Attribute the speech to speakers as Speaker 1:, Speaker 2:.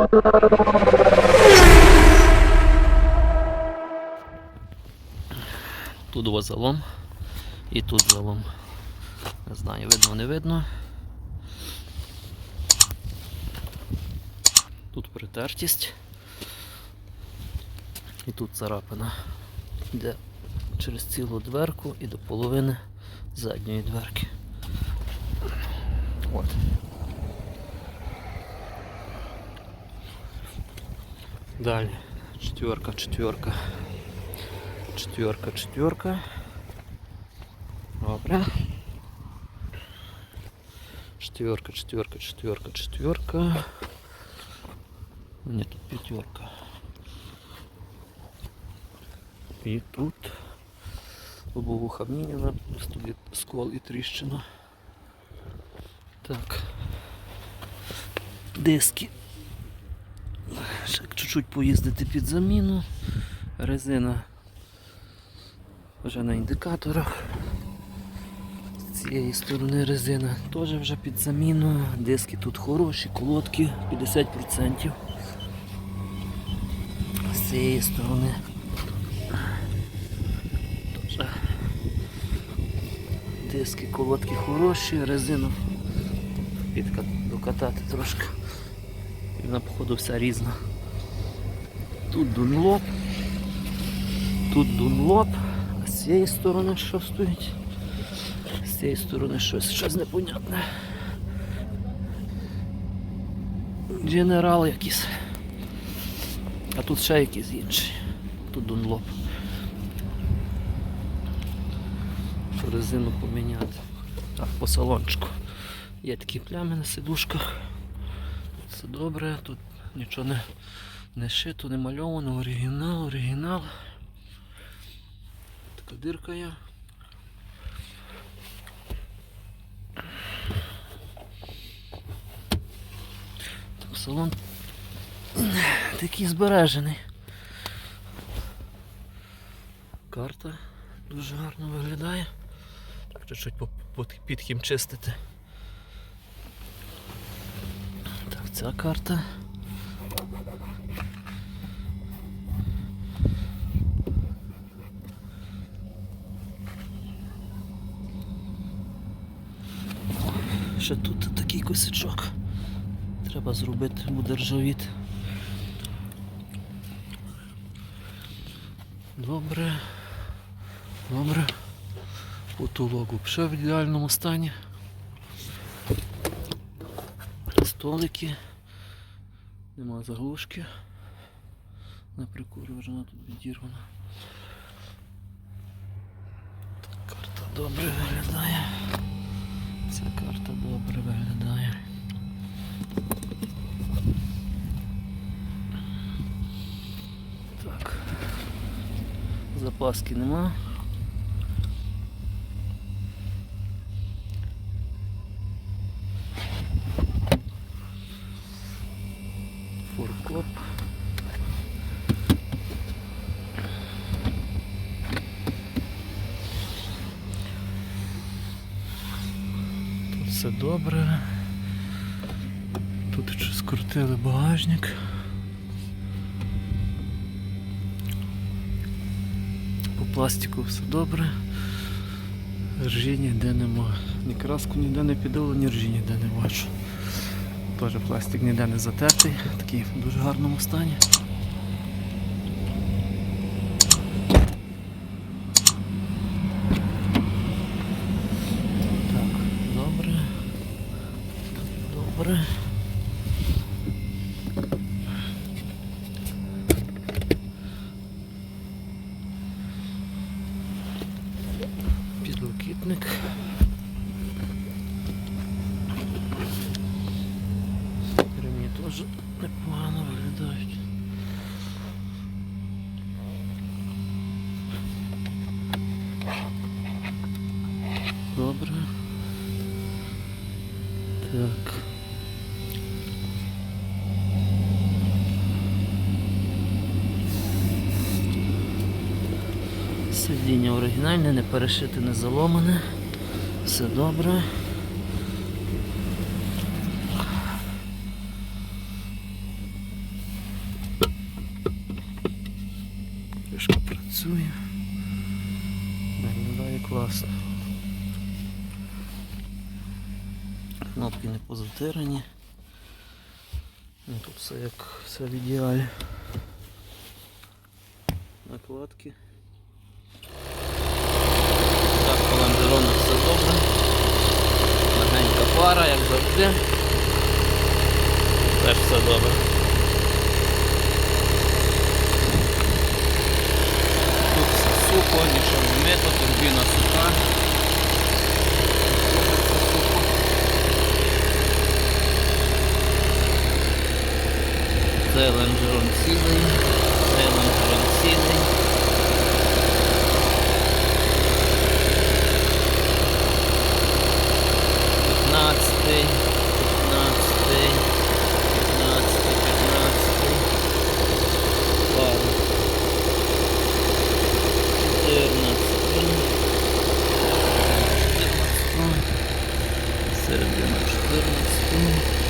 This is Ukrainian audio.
Speaker 1: Тут у вас залом і тут залом. Не знаю, видно, не видно. Тут притертість. І тут царапина. Йде через цілу дверку і до половини задньої дверки. От. Далі. Четверка, четверка. Четверка, четверка. Добре. Четверка, четверка, четверка, четверка. Ні, тут п'ятерка. І тут лобовуха міняна, стоїть скол і тріщина. Так. Диски. Ще чуть-чуть поїздити під заміну. Резина вже на індикаторах. З цієї сторони резина теж вже під заміну. Диски тут хороші, колодки 50%. З цієї сторони. Диски, колодки хороші, резину підка- докатати трошки. Вона походу вся різна. Тут дунлоп, тут дунлоп, а з цієї сторони що стоїть? З цієї сторони щось, щось непонятне. Дженерал якийсь. А тут ще якийсь інший. Тут дунлоп. Резину поміняти. Так, по салончику. Є такі плями на сидушках. Все добре, тут нічого не, не шито, не мальовано, оригінал, оригінал. Така дирка є. Так, салон такий збережений. Карта дуже гарно виглядає. Чуть-чуть по- по- підхімчистити. Так, ця карта. Ще тут такий косячок. Треба зробити, буде ржавіти. Добре. Добре. Потолок ще в ідеальному стані. Столики. Нема заглушки. На вона тут відірвана. Карта добре виглядає. Ця карта добре виглядає. Так. Запаски нема. Форкоп. Тут все добре. Тут ще скрутили багажник. По пластику все добре. Ржі ніде нема. Ні краску ніде не підало, ні ржі ніде не бачу. Теж пластик ніде не затертий, такий в дуже гарному стані. Так, добре. Добре. Підлокітник. Ремні теж непогано виглядають. Добре. Сидіння оригінальне, не перешите, не заломане. Все добре. Кришка працює. Виглядає класно. Кнопки не позатирані. Ну, тут все як все в ідеалі. Накладки. Пара, як завжди. Теж все добре. Тут сухо, нічого не мито, турбіна суха. Це лонжерон цілий, це лонжерон цілий. goodness. Mm.